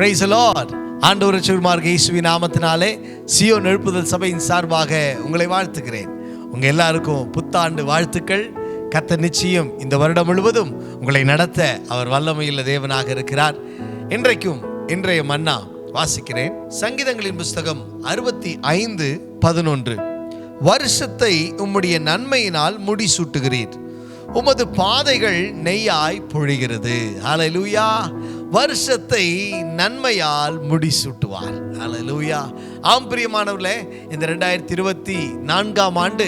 Price Lord ஆண்டவர் சுகுமார்க இயேசுவின் நாமத்தினாலே சியோ எழுப்புதல் சபையின் சார்பாக உங்களை வாழ்த்துக்கிறேன் உங்கள் எல்லாருக்கும் புத்தாண்டு வாழ்த்துக்கள். கத்த நிச்சயம் இந்த வருடம் முழுவதும் உங்களை நடத்த அவர் வல்லமையுள்ள தேவனாக இருக்கிறார். இன்றைக்கும் இன்றைய மன்னா வாசிக்கிறேன். சங்கீதங்களின் புஸ்தகம் அறுபத்தி ஐந்து பதினொன்று. வருஷத்தை உம்முடைய நன்மையினால் முடிசூட்டுகிறீர். உமது பாதைகள் நெய்யாய் பொழிகிறது. ஹalleluya வருஷத்தை நன்மையால் முடிசூட்டுவார். லூயா ஆம் பிரியமானவர்களே இந்த ரெண்டாயிரத்தி இருபத்தி நான்காம் ஆண்டு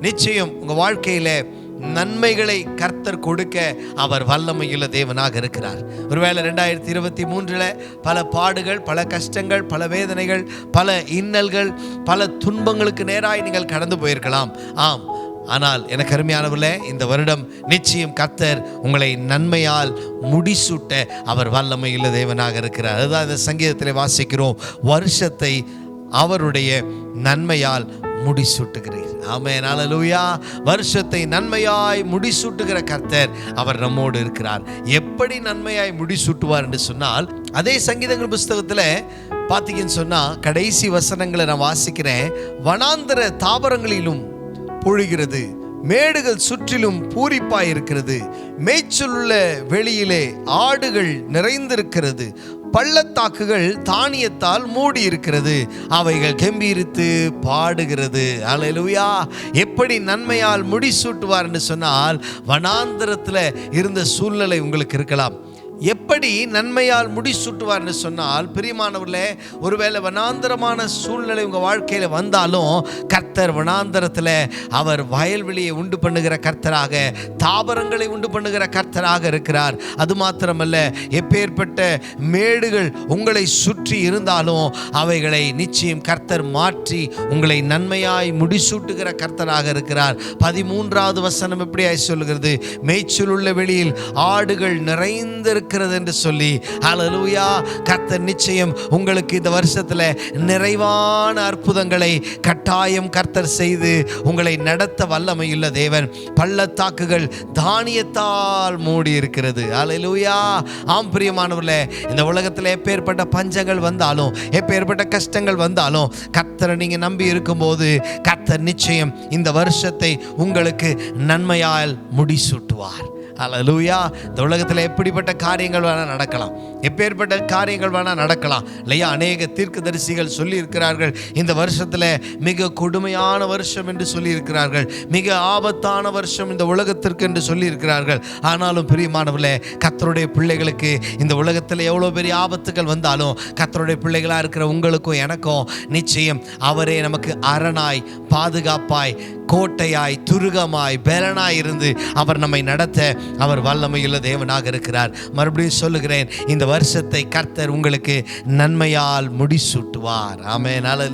நிச்சயம் உங்கள் வாழ்க்கையில் நன்மைகளை கர்த்தர் கொடுக்க அவர் வல்லமையுள்ள தேவனாக இருக்கிறார். ஒருவேளை ரெண்டாயிரத்தி இருபத்தி மூன்றில் பல பாடுகள் பல கஷ்டங்கள் பல வேதனைகள் பல இன்னல்கள் பல துன்பங்களுக்கு நேராய் நீங்கள் கடந்து போயிருக்கலாம். ஆம் ஆனால் எனக்கு அருமையானவர்களே இந்த வருடம் நிச்சயம் கத்தர் உங்களை நன்மையால் முடிசூட்ட அவர் வல்லமையுள்ள தேவனாக இருக்கிறார். அதுதான் இந்த சங்கீதத்தில் வாசிக்கிறோம். வருஷத்தை அவருடைய நன்மையால் முடிசூட்டுகிறீர். ஆமென். ஹalleluya. வருஷத்தை நன்மையாய் முடிசூட்டுகிற கர்த்தர் அவர் நம்மோடு இருக்கிறார். எப்படி நன்மையாய் முடிசூட்டுவார் என்று சொன்னால் அதே சங்கீதங்கள் புஸ்தகத்தில் பார்த்தீங்கன்னு சொன்னால் கடைசி வசனங்களை நான் வாசிக்கிறேன். வனாந்திர தாவரங்களிலும் பொழிகிறது. மேடுகள் சுற்றிலும் பூரிப்பாயிருக்கிறது. மேய்ச்சலுள்ள வெளியிலே ஆடுகள் நிறைந்திருக்கிறது. பள்ளத்தாக்குகள் தானியத்தால் மூடி இருக்கிறது அவைகள் கெம்பீரித்து பாடுகிறது. அலையலுயா! எப்படி நன்மையால் முடிசூட்டுவார் என்று சொன்னால் வனாந்திரத்தில் இருந்த சூழ்நிலை உங்களுக்கு இருக்கலாம். எப்படி நன்மையால் முடிசூட்டுவார்னு சொன்னால் பிரியமானவர்களே ஒருவேளை வனாந்தரமான சூழ்நிலை உங்கள் வாழ்க்கையில் வந்தாலும் கர்த்தர் வனாந்தரத்தில் அவர் வயல்வெளியை உண்டு பண்ணுகிற கர்த்தராக தாவரங்களை உண்டு பண்ணுகிற கர்த்தராக இருக்கிறார். அது மாத்திரமல்ல எப்பேற்பட்ட மேடுகள் உங்களை சுற்றி இருந்தாலும் அவைகளை நிச்சயம் கர்த்தர் மாற்றி உங்களை நன்மையாய் முடிசூட்டுகிற கர்த்தராக இருக்கிறார். பதிமூன்றாவது வசனம் எப்படியாய் சொல்லுகிறது? மேய்ச்சலுள்ள வெளியில் ஆடுகள் இருக்கிறது என்று சொல்லி அலலூயா கர்த்தர் நிச்சயம் உங்களுக்கு இந்த வருஷத்தில் நிறைவான அற்புதங்களை கட்டாயம் கர்த்தர் செய்து உங்களை நடத்த வல்லமையுள்ள தேவன். பள்ளத்தாக்குகள் தானியத்தால் மூடி இருக்கிறது. அலலூயா ஆம் பிரியமானவர்களே இந்த உலகத்தில் எப்பேற்பட்ட பஞ்சங்கள் வந்தாலும் எப்பேற்பட்ட கஷ்டங்கள் வந்தாலும் கர்த்தரை நீங்கள் நம்பி இருக்கும்போது கர்த்தர் நிச்சயம் இந்த வருஷத்தை உங்களுக்கு நன்மையால் முடிசூட்டுவார். அலலூயா இந்த உலகத்தில் எப்படிப்பட்ட காரியங்கள் வேணால் நடக்கலாம். எப்பேற்பட்ட காரியங்கள் வேணால் நடக்கலாம். இல்லையா? அநேக தீர்க்கதரிசிகள் தரிசிகள் சொல்லியிருக்கிறார்கள். இந்த வருஷத்தில் மிக கொடுமையான வருஷம் என்று சொல்லியிருக்கிறார்கள். மிக ஆபத்தான வருஷம் இந்த உலகத்திற்கு என்று சொல்லியிருக்கிறார்கள். ஆனாலும் பிரியமானவில் கத்தருடைய பிள்ளைகளுக்கு இந்த உலகத்தில் எவ்வளோ பெரிய ஆபத்துகள் வந்தாலும் கத்தருடைய பிள்ளைகளாக இருக்கிற உங்களுக்கும் எனக்கும் நிச்சயம் அவரே நமக்கு அரணாய் பாதுகாப்பாய் கோட்டையாய் துருகமாய் பலனாய் இருந்து அவர் நம்மை நடத்த அவர் வல்லமையுள்ள தேவனாக இருக்கிறார். மறுபடியும் சொல்லுகிறேன் இந்த வருஷத்தை கர்த்தர் உங்களுக்கு நன்மையால் முடிசூட்டுவார்.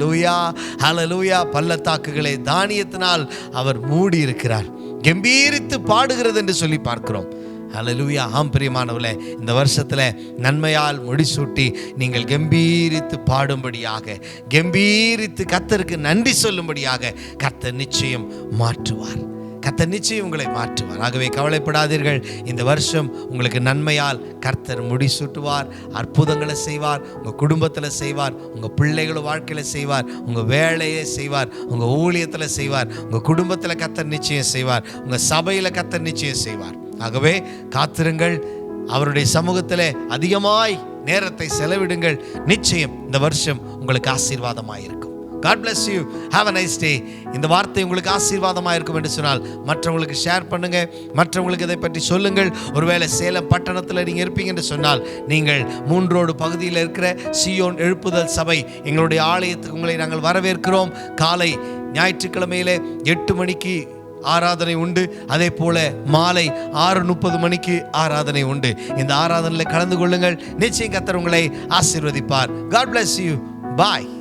லூயா அல லூயா பள்ளத்தாக்குகளை தானியத்தினால் அவர் மூடி இருக்கிறார் கம்பீரித்து பாடுகிறது என்று சொல்லி பார்க்கிறோம். அலலூயா ஆம் பிரியமானவர்களே இந்த வருஷத்தில் நன்மையால் முடிசூட்டி நீங்கள் கம்பீரித்து பாடும்படியாக கம்பீரித்து கர்த்தருக்கு நன்றி சொல்லும்படியாக கத்த நிச்சயம் மாற்றுவார். கத்த நிச்சயம் உங்களை மாற்றுவார். ஆகவே கவலைப்படாதீர்கள். இந்த வருஷம் உங்களுக்கு நன்மையால் கர்த்தர் முடிசூட்டுவார் அற்புதங்களை செய்வார் உங்கள் குடும்பத்தில் செய்வார் உங்கள் பிள்ளைகளை வாழ்க்கையில் செய்வார் உங்கள் வேலையை செய்வார் உங்கள் ஊழியத்தில் செய்வார் உங்கள் குடும்பத்தில் கத்தர் நிச்சயம் செய்வார் உங்கள் சபையில் கத்தர் நிச்சயம் செய்வார். ஆகவே காத்திருங்கள். அவருடைய சமூகத்தில் அதிகமாய் நேரத்தை செலவிடுங்கள். நிச்சயம் இந்த வருஷம் உங்களுக்கு ஆசீர்வாதமாக இருக்கும் God bless you have a nice day இந்த வார்த்தை உங்களுக்கு ஆசீர்வாதமாக இருக்கும் என்று சொன்னால் மற்றவங்களுக்கு ஷேர் பண்ணுங்கள் மற்றவங்களுக்கு இதை பற்றி சொல்லுங்கள். ஒருவேளை சேலம் பட்டணத்தில் நீங்கள் இருப்பீங்க என்று சொன்னால் நீங்கள் மூன்றோடு பகுதியில் இருக்கிற சியோன் எழுப்புதல் சபை எங்களுடைய ஆலயத்துக்கு உங்களை நாங்கள் வரவேற்கிறோம். காலை ஞாயிற்றுக்கிழமையிலே எட்டு மணிக்கு ஆராதனை உண்டு. அதே போல மாலை ஆறு முப்பது மணிக்கு ஆராதனை உண்டு. இந்த ஆராதனையில் கலந்து கொள்ளுங்கள். நிச்சயம் கத்தர் உங்களை ஆசீர்வதிப்பார். God bless you bye